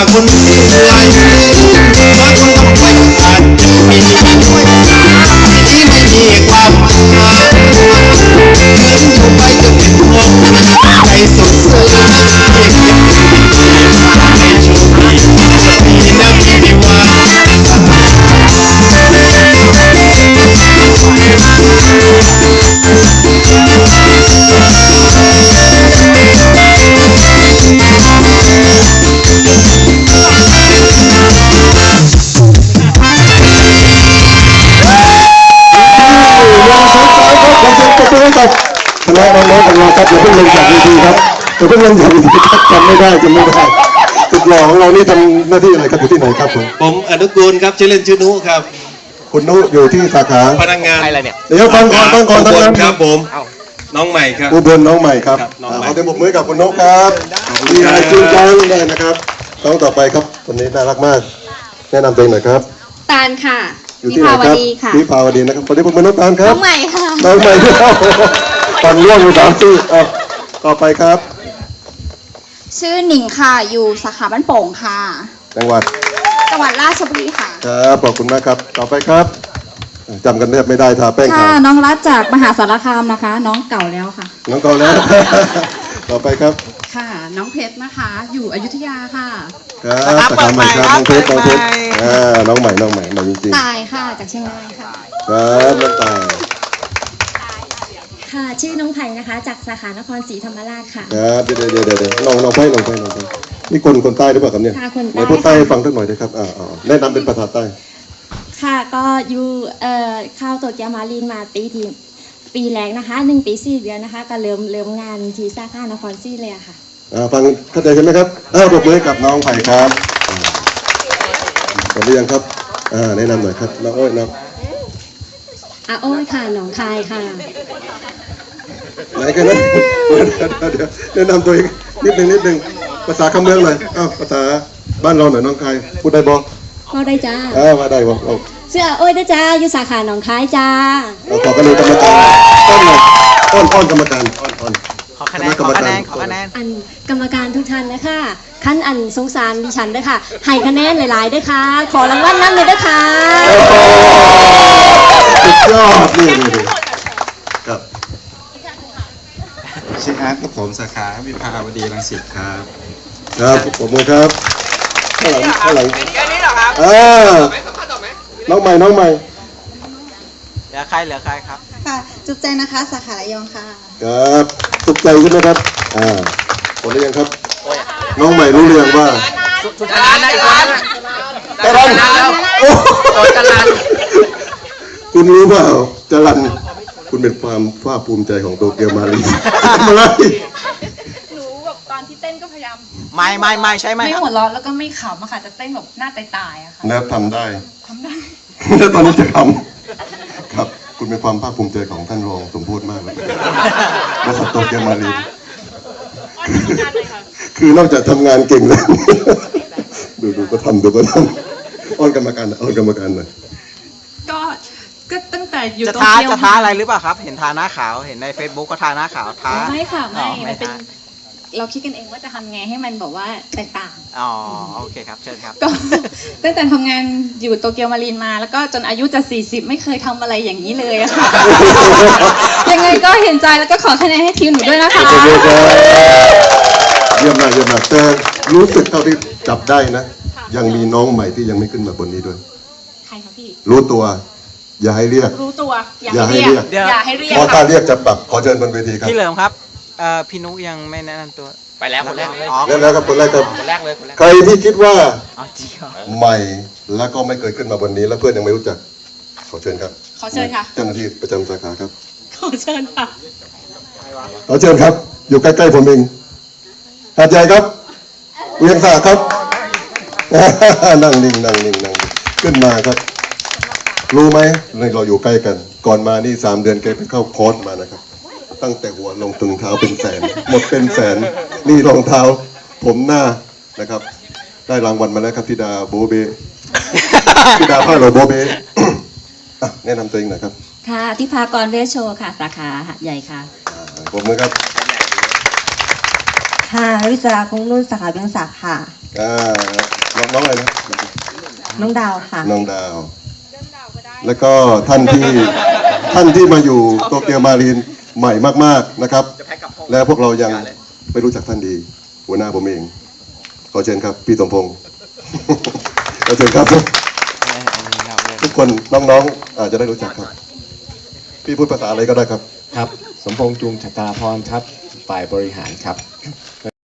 Mago เราครับอย่าเพิ่งลงจากเวทีครับอย่าเพิ่งลงจากเวทีครับจำไม่ได้จำไม่ได้ติดหล่อของเรานี่ทำหน้าที่อะไรครับอยู่ที่ไหนครับผมผมอนุกูลครับชื่อเล่นชื่อนุครับคุณนุอยู่ที่สาขาพนักงานอะไรเนี่ยเดี๋ยวฟังก่อนฟังก่อนทั้งอุบนั้ลนครับผมน้องใหม่ครับอุบลน้องใหม่ครับครับน้องใหม่เอาเต็มปรบมือกับคุณนกครับมีอะไรจูงใจได้นะครับน้องต่อไปครับคนนี้น่ารักมาก แนะนำตัวเองหน่อยครับตาลค่ะอยู่วิที่ไหนภาวครับดีค่ะวิภาวดีนะครับคนนี้ผมเป็นน้องตาลครัน้บองใหม่ค่ะน้องใหม่ด้วย ปันร่วงอยู่สามปีอะต่อไปครับ ชื่อหนิงค่ะ อยู่สาขาบ้านโป่งค่ะ จังหวัด จังหวัดราชบุรีค่ะ ครับ ขอบคุณมากครับ ต่อไปครับจำกันแทบไม่ได้ทาแป้งค่ะ ขาวน้องรัฐจากมหาสารคามนะคะ น้องเก่าแล้วค่ะ น้องเกาแล้ว ต่อไปครับ ค่ะ น้องเพชรนะคะ อยู่อยุธยาค่ะ ครับสาขาใหม่ครับ น้องเพชรน้องเพชรอ่าน้องใหม่ น้องใหม่ใหม่จริงตายค่ะ จากเชียงรายค่ะ ๆ ครับน้องตาย ค่ะ ชื่อน้องไผ่นะคะ จากสาขานครศรีธรรมราชค่ะ ครับเดี๋ยวเดี๋ยวเดี๋ยวเดี๋ยวน้องน้องไฟน้องไฟน้องไฟนี่คนคนใต้หรือเปล่าครับเนี่ยค่ะคนใต้ ไหนพูดใต้ให้ฟังสักหน่อยได้ครับอ่าอ่าแนะนำเป็นภาษาใต้ค่ะก็อยู่เอ่อเข้าตัวแกมารีนมาปีที่ปีแรกนะคะหนึ่งปีสี่เดือนนะคะ ก็เริ่มเริ่มงานที่สาขานครศรีเลยอะค่ะ อ่าฟังเข้าใจใช่ไหมครับอ้าวปรบมือให้กับน้องไผ่ครับอ่าสวัสดียังครับอ่าแนะนำหน่อยครับน้องโอ้ยน้องอาโอ้ยค่ะหนองคายค่ะ ไหนกันนะเดี๋ยวเดี๋ยวแนะนำตัวเองนิดหนึ่งนิดหนึ่งภาษาคำเมืองหน่อยอ้าวภาษาบ้านเราหน่อยน้องไผ่พูดได้บ่ก็ได้จ้าอ้าวมาได้บ่เอาเสื้อโอ้ยได้จ้าอยู่สาขาหนองคายจ้าเอาขอกันเลยกรรมการต้อนหน่อยอ้อนอ้อนกรรมการอ้อนอ้อน ขอคะแนนขอคะแนนขอคะแนน อันกรรมการทุกท่านนะคะขั้นอันสงสารดิฉันด้วยค่ะให้คะแนนหลายๆด้วยค่ะ ขอรางวัลนั่นเลยด้วยค่ะโอ้โหสุดยอดนี่นี่นี่ครับ ชื่ออาร์ตกับผมสาขาวิภาวดีรังสิตครับ ครับผมมือครับข้างหลังข้างหลังอันนี้เหรอครับอ่าน้องใหม่น้องใหม่เหลือใครเหลือใครครับ ค่ะ จุ๊บใจนะคะ สาขาระยองค่ะ ครับสุขใจใช่ไหมครับ อ่าหมดหรือยังครับ น้องใหม่รู้เรื่องว่าสุดท้ายนะอีกคนนึงจรันโอ้โอ้จรัญคุณรู้เปล่าจรัน คุณเป็นความภาคภูมิใจของโตเกียวมารีทำอะไรหนูแบบตอนที่เต้นก็พยายาม ไม่ไม่ไม่ใช่ไหมไม่ครับหัวเราะแล้วก็ไม่ขำอะค่ะจะเต้นแบบหน้าตายๆอะค่ะนะทำได้ทำได้แล้วตอนนี้จะทำครับ คุณเป็นความภาคภูมิใจของท่านรองสมโพธมากเลยบริษัทโตเกียวมารีคือนอกจากทำงานเก่งแล้ว ดูดูก็ทำดูก็ทำอ้อนกรรมการหน่อยอ้อนกรรมการหน่อยก็ก็ ตั้งแต่อยู่จะโตท้าเกียวจะท้าอะไรหรือเปล่าครับ เห็นทาหน้าขาวเห็นใน Facebook ก็ทาหน้าขาวท้า ไม่ค่ะอ๋ไม่อมันเป็น ท้า เราคิดกันเองว่าจะทำไงให้มันแบบว่าแตกต่าง อ๋อโอเคครับเชิญครับ ก็ ตั้งแต่ทำงานอยู่โตเกียวมารีนมา แล้วก็จนอายุจะ 40 ไม่เคยทำอะไรอย่างนี้เลยอะค่ะ ยังไงก็เห็นใจแล้วก็ขอคะแนนให้ทีมหนูด้วยนะคะโอเคครับเยี่ยมมากเยี่ยมมากแต่รู้สึกเท่าที่จับได้นะ ยังมีน้องใหม่ที่ยังไม่ขึ้นมาบนนี้ด้วย ใครคะพี่ รู้ตัว อย่าให้เรียก รู้ตัว อย่าอย่าให้ให้เรียกเรียก อย่าให้เรียกเพราะถ้าค่ะเรียกจะปรับขอเชิญบนเวทีครับพี่เหลิมครับเอ่อพี่นุยังไม่แนะนำตัว ไปแล้วคนแรกอ๋อแล้วแล้วครับคนแรกครับคนแรกเลยคนแรกใครที่คิดว่าอ๋อจริงเหรอใหม่แล้วก็ไม่เคยขึ้นมาบนนี้ แล้วเพื่อนยังไม่รู้จัก ขอเชิญครับ ขอเชิญค่ะ เจ้าหน้าที่ประจำสาขาครับ ขอเชิญค่ะ ขอเชิญครับ อยู่ใกล้ๆผมเองหาดใหญ่ครับ เวียงสาครับ นั่งนิ่งนั่งนิ่งนั่งนิ่งขึ้นมาครับ รู้ไหมเราอยู่ใกล้กัน ก่อนมานี่สามเดือนแกไปเข้าคอร์สมานะครับ ตั้งแต่หัวลงถึงเท้าเป็นแสน หมดเป็นแสน นี่รองเท้า ผมหน้านะครับ ได้รางวัลมาแล้วครับธิดาโบเบธิดาผ้าโลโบเบอะแนะนำตัวเองหน่อยครับ ค่ะทิพากรเวชโชค่ะ สาขาหัดใหญ่ค่ะอ่าผมมือครับค่ะวิศราคงรุ่นสาขาเบียงศักดิ์ค่ะอ่าน้องน้องอะไรนะน้องดาวค่ะ น้องดาว แล้วก็ท่านที่ท่านที่มาอยู่โตเกียวมารีนใหม่มากๆนะครับ แล้วพวกเรายังไม่รู้จักท่านดี หัวหน้าผมเอง ขอเชิญครับ พี่สมพงศ์ขอเชิญครับ ทุกคนน้องๆอาจจะได้รู้จักครับ พี่พูดภาษาอะไรก็ได้ครับ ครับ สมพงษ์จุงชะตาพรครับ ฝ่ายบริหารครับ